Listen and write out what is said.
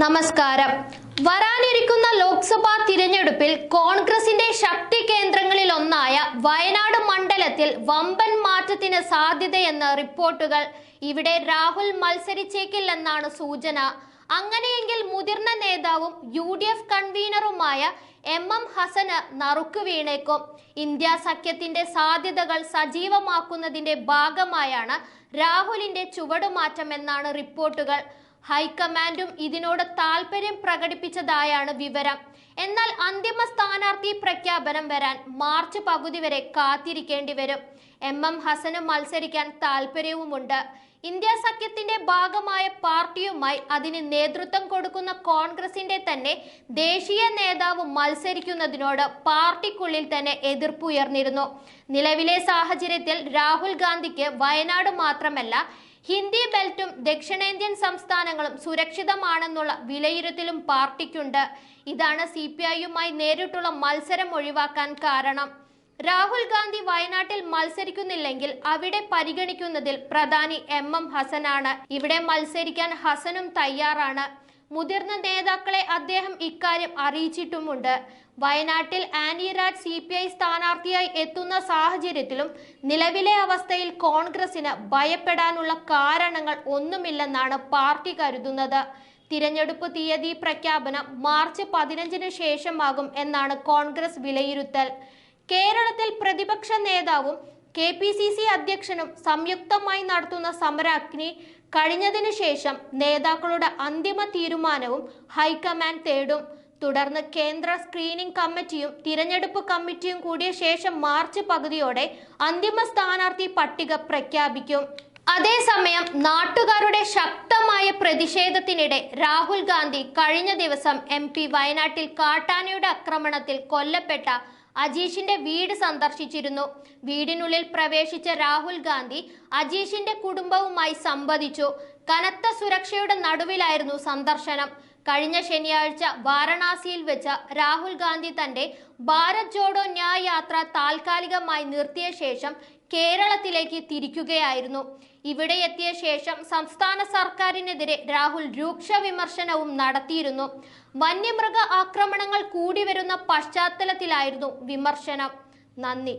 നമസ്കാരം. വരാനിരിക്കുന്ന ലോക്സഭാ തിരഞ്ഞെടുപ്പിൽ കോൺഗ്രസിന്റെ ശക്തി കേന്ദ്രങ്ങളിൽ ഒന്നായ വയനാട് മണ്ഡലത്തിൽ വമ്പൻ മാറ്റത്തിന് സാധ്യതയെന്ന റിപ്പോർട്ടുകൾ. ഇവിടെ രാഹുൽ മത്സരിച്ചേക്കില്ലെന്നാണ് സൂചന. അങ്ങനെയെങ്കിൽ മുതിർന്ന നേതാവും യു ഡി എഫ് കൺവീനറുമായ എം എം ഹസന് നറുക്ക് വീണേക്കും. ഇന്ത്യ സഖ്യത്തിന്റെ സാധ്യതകൾ സജീവമാക്കുന്നതിന്റെ ഭാഗമായാണ് രാഹുലിന്റെ ചുവടുമാറ്റം എന്നാണ് റിപ്പോർട്ടുകൾ. ഹൈക്കമാൻഡും ഇതിനോട് താല്പര്യം പ്രകടിപ്പിച്ചതായാണ് വിവരം. എന്നാൽ അന്തിമ സ്ഥാനാർത്ഥി പ്രഖ്യാപനം വരാൻ മാർച്ച് പകുതി വരെ കാത്തിരിക്കേണ്ടി വരും. എം എം ഹസന് മത്സരിക്കാൻ താല്പര്യവുമുണ്ട് ഇന്ത്യ സഖ്യത്തിന്റെ ഭാഗമായ പാർട്ടിയുമായി അതിന് നേതൃത്വം കൊടുക്കുന്ന കോൺഗ്രസിന്റെ തന്നെ ദേശീയ നേതാവ് മത്സരിക്കുന്നതിനോട് പാർട്ടിക്കുള്ളിൽ തന്നെ എതിർപ്പുയർന്നിരുന്നു നിലവിലെ സാഹചര്യത്തിൽ രാഹുൽ ഗാന്ധിക്ക് വയനാട് മാത്രമല്ല ഹിന്ദി ബെൽറ്റും ദക്ഷിണേന്ത്യൻ സംസ്ഥാനങ്ങളും സുരക്ഷിതമാണെന്നുള്ള വിലയിരുത്തലും പാർട്ടിക്കുണ്ട്. ഇതാണ് സി പി ഐയുമായി നേരിട്ടുള്ള മത്സരം ഒഴിവാക്കാൻ കാരണം. രാഹുൽ ഗാന്ധി വയനാട്ടിൽ മത്സരിക്കുന്നില്ലെങ്കിൽ അവിടെ പരിഗണിക്കുന്നതിൽ പ്രധാനി എം എം ഹസനാണ്. ഇവിടെ മത്സരിക്കാൻ ഹസനും തയ്യാറാണ്. മുതിർന്ന നേതാക്കളെ അദ്ദേഹം ഇക്കാര്യം അറിയിച്ചിട്ടുമുണ്ട്. വയനാട്ടിൽ Annie Raj C P I സ്ഥാനാർത്ഥിയായി എത്തുന്ന സാഹചര്യത്തിലും നിലവിലെ അവസ്ഥയിൽ കോൺഗ്രസിന് ഭയപ്പെടാനുള്ള കാരണങ്ങൾ ഒന്നുമില്ലെന്നാണ് പാർട്ടി കരുതുന്നത്. തിരഞ്ഞെടുപ്പ് തീയതി പ്രഖ്യാപനം മാർച്ച് പതിനഞ്ചിന് ശേഷമാകും എന്നാണ് കോൺഗ്രസ് വിലയിരുത്തൽ. കേരളത്തിൽ പ്രതിപക്ഷ നേതാവും കെ പി സി സി അധ്യക്ഷനും സംയുക്തമായി നടത്തുന്ന സമരാഗ്നി കഴിഞ്ഞതിനു ശേഷം നേതാക്കളുടെ അന്തിമ തീരുമാനവും ഹൈക്കമാൻഡ് തേടും. തുടർന്ന് കേന്ദ്ര സ്ക്രീനിംഗ് കമ്മിറ്റിയും തിരഞ്ഞെടുപ്പ് കമ്മിറ്റിയും കൂടിയ ശേഷം മാർച്ച് പകുതിയോടെ അന്തിമ സ്ഥാനാർത്ഥി പട്ടിക പ്രഖ്യാപിക്കും. അതേസമയം നാട്ടുകാരുടെ ശക്തമായ പ്രതിഷേധത്തിനിടെ രാഹുൽ ഗാന്ധി കഴിഞ്ഞ ദിവസം എം വയനാട്ടിൽ കാട്ടാനയുടെ ആക്രമണത്തിൽ കൊല്ലപ്പെട്ട അജീഷിന്റെ വീട് സന്ദർശിച്ചിരുന്നു. വീടിനുള്ളിൽ പ്രവേശിച്ച രാഹുൽ ഗാന്ധി അജീഷിന്റെ കുടുംബവുമായി സംവദിച്ചു. കനത്ത സുരക്ഷയുടെ നടുവിലായിരുന്നു സന്ദർശനം. കഴിഞ്ഞ ശനിയാഴ്ച വാരണാസിയിൽ വെച്ച് രാഹുൽ ഗാന്ധി തന്റെ ഭാരത് ജോഡോ ന്യായ യാത്ര താൽക്കാലികമായി നിർത്തിയ ശേഷം കേരളത്തിലേക്ക് തിരിക്കുകയായിരുന്നു. ഇവിടെ എത്തിയ ശേഷം സംസ്ഥാന സർക്കാരിനെതിരെ രാഹുൽ രൂക്ഷ വിമർശനവും നടത്തിയിരുന്നു. വന്യമൃഗ ആക്രമണങ്ങൾ കൂടി വരുന്ന പശ്ചാത്തലത്തിലായിരുന്നു വിമർശനം. നന്ദി.